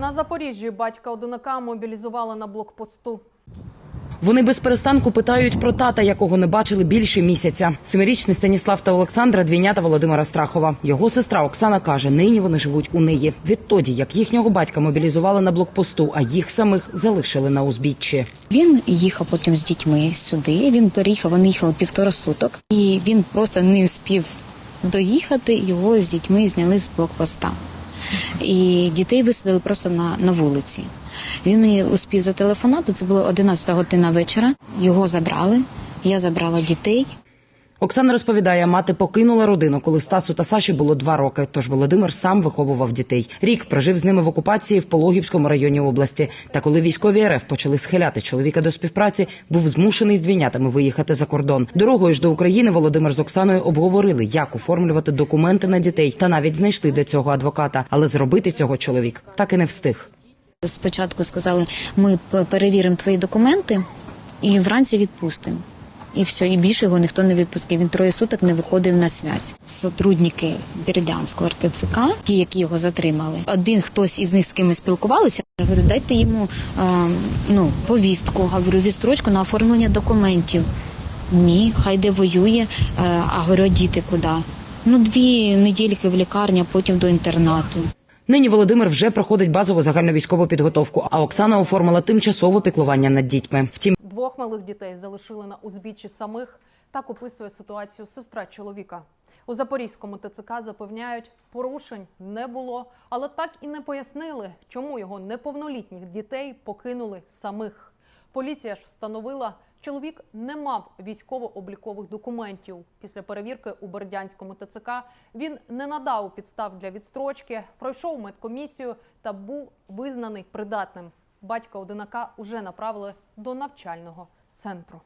На Запоріжжі батька одинака мобілізували на блокпосту. Вони без перестанку питають про тата, якого не бачили більше місяця. Семирічний Станіслав та Олександра двійнята Володимира Страхова. Його сестра Оксана каже, нині вони живуть у неї. Відтоді, як їхнього батька мобілізували на блокпосту, а їх самих залишили на узбіччі. Він їхав потім з дітьми сюди. Він переїхав, вони їхали півтора суток, і він просто не встиг доїхати. Його з дітьми зняли з блокпоста. І дітей висадили просто на, на вулиці. Він мені успів зателефонувати. Це було 11 година вечора. Його забрали. Я забрала дітей. Оксана розповідає, мати покинула родину, коли Стасу та Саші було два роки. Тож Володимир сам виховував дітей. Рік прожив з ними в окупації в Пологівському районі області. Та коли військові РФ почали схиляти чоловіка до співпраці, був змушений з двійнятами виїхати за кордон. Дорогою ж до України Володимир з Оксаною обговорили, як оформлювати документи на дітей, та навіть знайшли для цього адвоката. Але зробити цього чоловік так і не встиг. Спочатку сказали, ми перевіримо твої документи і вранці відпустимо. І все, і більше його ніхто не відпускав. Він троє суток не виходив на связь. Сотрудники Бердянського РТЦК, ті, які його затримали, один хтось із них з кимось спілкувалися. Я говорю, дайте йому е, ну, повістку, говорю, відстрочку на оформлення документів. Ні, хай де воює. Е, а говорю, діти куди? Ну, дві недільки в лікарні, а потім до інтернату. Нині Володимир вже проходить базову загальновійськову підготовку, а Оксана оформила тимчасове піклування над дітьми. Втім, Двох малих дітей залишили на узбіччі самих. Так описує ситуацію сестра чоловіка. У Запорізькому ТЦК запевняють, порушень не було, але так і не пояснили, чому його неповнолітніх дітей покинули самих. Поліція ж встановила, чоловік не мав військово-облікових документів. Після перевірки у Бердянському ТЦК він не надав підстав для відстрочки, пройшов медкомісію та був визнаний придатним. Батька одинака уже направили до навчального центру.